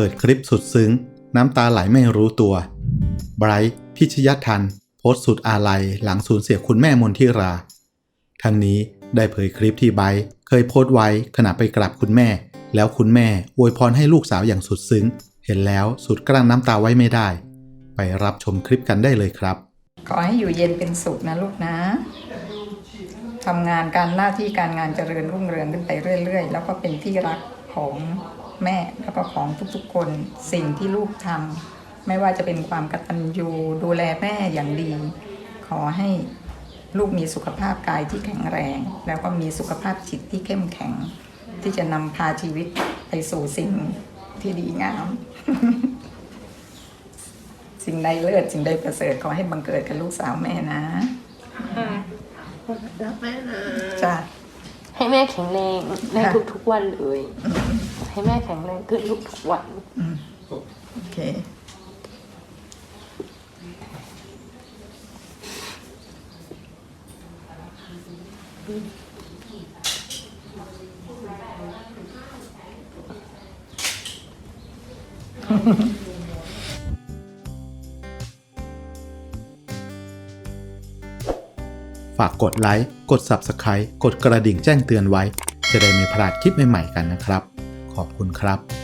เปิดคลิปสุดซึ้ง น้ำตาไหลไม่รู้ตัว ไบรท์พิชยทัน โพสต์สุดอาลัยหลังสูญเสียคุณแม่มนทิรา ทั้งนี้ได้เผยคลิปที่ไบรท์เคยโพสต์ไว้ขณะไปกราบคุณแม่ แล้วคุณแม่อวยพรให้ลูกสาวอย่างสุดซึ้ง เห็นแล้วสุดกลั้นน้ำตาไว้ไม่ได้ ไปรับชมคลิปกันได้เลยครับ ขอให้อยู่เย็นเป็นสุขนะลูกนะทำงานการหน้าที่การงานเจริญรุ่งเรืองขึ้นไปเรื่อย ๆ แล้วก็เป็นที่รัก ของแม่แล้วก็ของทุกๆคนสิ่งที่ลูกทำไม่ว่าจะเป็นความกตัญญูดูแลแม่อย่างดี ขอให้ลูกมีสุขภาพกายที่แข็งแรง แล้วก็มีสุขภาพจิตที่เข้มแข็ง ที่จะนำพาชีวิตไปสู่สิ่งที่ดีงาม สิ่งใดเลิศสิ่งใดประเสริฐขอให้บังเกิดกับลูกสาวแม่นะรักแม่นะจ้ะ ให้แม่แข็งแรงในค่ะ ทุกๆวันเลย ให้แม่แข็งแรงขึ้นทุกๆวัน โอเค ฝากกดไลค์ กด Subscribe กดกระดิ่งแจ้งเตือนไว้ จะได้ไม่พลาดคลิปใหม่ๆกันนะครับ ขอบคุณครับ